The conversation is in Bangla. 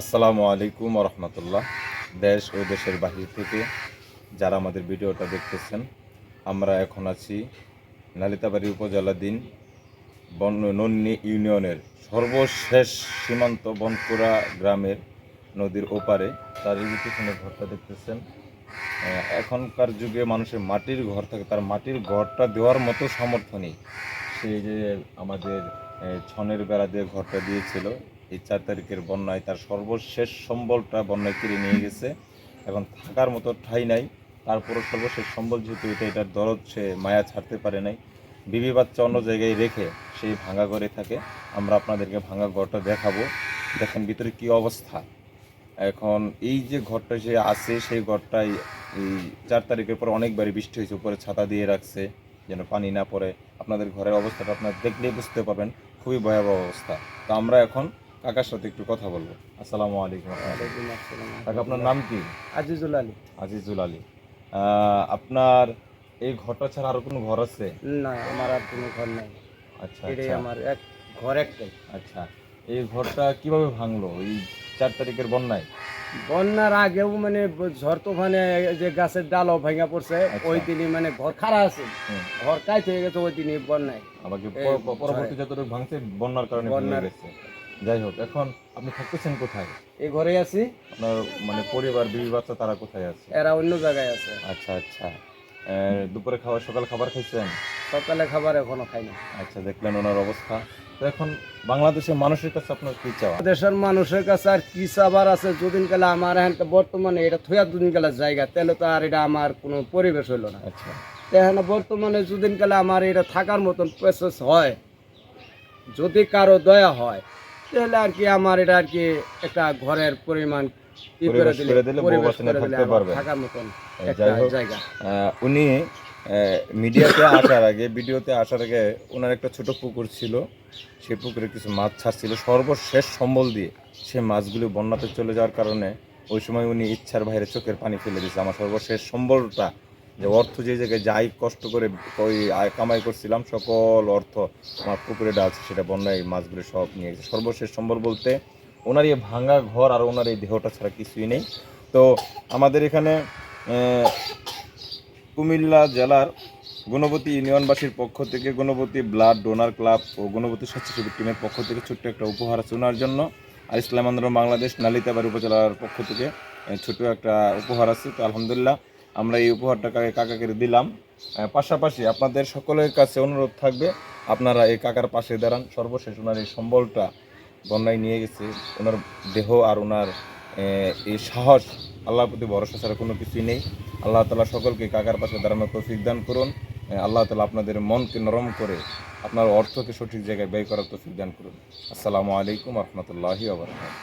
আসসালামু আলাইকুম রহমতুল্লাহ দেশ ও দেশের বাহির থেকে যারা আমাদের ভিডিওটা দেখতেছেন, আমরা এখন আছি নালিতাবাড়ি উপজেলাধীন বন নন্নি ইউনিয়নের সর্বশেষ সীমান্ত বনপুরা গ্রামের নদীর ওপারে। তার পিছনে ঘরটা দেখতেছেন এখনকার যুগে মানুষের মাটির ঘর থাকে, তার মাটির ঘরটা দেওয়ার মতো সামর্থ্য নেই। সেই যে আমাদের ছনের বেড়া দিয়ে ঘরটা দিয়েছিল এই চার তারিখের বন্যায় তার সর্বশেষ সম্বলটা বন্যায় কিনে নিয়ে গেছে এখন থাকার মতো ঠাঁই নাই। তারপরও সর্বশেষ সম্বল যেহেতু এটা, এটার দরদ সে মায়া ছাড়তে পারে নাই। বিবি বাচ্চা অন্য জায়গায় রেখে সেই ভাঙা ঘরে থাকে। আমরা আপনাদেরকে ভাঙা ঘরটা দেখাবো। দেখেন ভিতরে কি অবস্থা। এখন এই যে ঘরটা যে আছে, সেই ঘরটাই এই চার তারিখের পর অনেকবারই বৃষ্টি হয়েছে, উপরে ছাতা দিয়ে রাখছে, যেন পানি না পড়ে। আপনাদের ঘরের অবস্থাটা আপনারা দেখলেই বুঝতে পারবেন। খুবই ভয়াবহ অবস্থা। তো আমরা এখন কাকার সাথে একটু কথা বলব। আসসালামু আলাইকুম। কাকা আপনার নাম কি? আজিজুল আলী। আজিজুল আলী। আপনার এই ঘরটা ছাড়া আর কোনো ঘর আছে? না আমার আর কোনো ঘর নাই। আচ্ছা এটাই আচ্ছা। আমার এক ঘর একটাই। আচ্ছা এই ঘরটা কীভাবে ভাঙলো? এই চার তারিখের বন্যায়? বন্যার আগেও মানে ঝড় তুফানে যে গাছের ডালও ভেঙে পড়ছে আচ্ছা। ওই দিনই মানে ঘর খারাপ আছে। ঘর কাইট হয়ে গেছে ওই দিনই বন্যায়। আমাকে পরবর্তী যতটুকু ভাঙছে বন্যার কারণে বন্যার- গেছে। যাই হোক এখন আপনি থাকতেছেন কোথায়? এই ঘরে আছি। আপনার মানে পরিবার বিবি বাচ্চা তারা কোথায় আছে? এরা অন্য জায়গায় আছে। আচ্ছা আচ্ছা। দুপুরে খাবার সকাল খাবার খাইছেন? সকালে খাবার এখনও খাইনি আচ্ছা দেখলেন ওনার অবস্থা। তো এখন বাংলাদেশের মানুষের কাছে আপনার কি চাওয়া? দেশের মানুষের কাছে আর কি সাবার আছে? যদিন কালে আমার এখন বর্তমানে এটা থুয়া দুদিন কালে জায়গা তাহলে তো আর এটা আমার কোনো পরিবেশ হইল না। আচ্ছা। এখন বর্তমানে যদিন কালে আমার এটা থাকার মতন প্রসেস হয় যদি কারও দয়া হয় তাহলে আর কি আমার এটা আর কি একটা ঘরের পরিমাণ। থাকার মতন জায়গা। উনি মিডিয়াতে আসার আগে ভিডিওতে আসার আগে ওনার একটা ছোট পুকুর ছিল। সেই পুকুরে কিছু মাছ ছাড়ছিল। সর্বশেষ সম্বল দিয়ে সে মাছগুলো বন্যাতে চলে যাওয়ার কারণে ওই সময় উনি ইচ্ছার বাইরে চোখের পানি ফেলে দিয়েছে। আমার সর্বশেষ সম্বলটা যে অর্থ যে জায়গায় যাই, কষ্ট করে ওই আয় কামাই করছিলাম, সকল অর্থ আমার পুকুরে ডালছে সেটা বন্যায় মাছগুলো সব নিয়ে গেছে। সর্বশেষ সম্বল বলতে, ওনার এই ভাঙা ঘর আর ওনার এই দেহটা ছাড়া কিছুই নেই। তো আমাদের এখানে কুমিল্লা জেলার গুণবতী ইউনিয়নবাসীর পক্ষ থেকে গুণবতী ব্লাড ডোনার ক্লাব ও গুণবতী স্বেচ্ছাসেবী টিমের পক্ষ থেকে ছোট্ট একটা উপহার আছে ওনার জন্য। আর ইসলাম আন্দোলন বাংলাদেশ নালিতাবাড়ি উপজেলার পক্ষ থেকে ছোট একটা উপহার আছে। তো আলহামদুলিল্লাহ আমরা এই উপহারটা কাকে কাকাকে দিলাম। পাশাপাশি আপনাদের সকলের কাছে অনুরোধ থাকবে, আপনারা এই কাকার পাশে দাঁড়ান। সর্বশেষ ওনার এই সম্বলটা বন্যায় নিয়ে গেছে। ওনার দেহ আর ওনার এই সাহস, আল্লাহর প্রতি ভরসা ছাড়া কোনো কিছুই নেই। আল্লাহ তালা সকলকে কাকার পাশে দাঁড়ানোর তৌফিক দান করুন। আল্লাহ তালা আপনাদের মনকে নরম করে আপনার অর্থকে সঠিক জায়গায় ব্যয় করার তৌফিক দান করুন। আসসালামু আলাইকুম রহমতুল্লাহি আবরকাত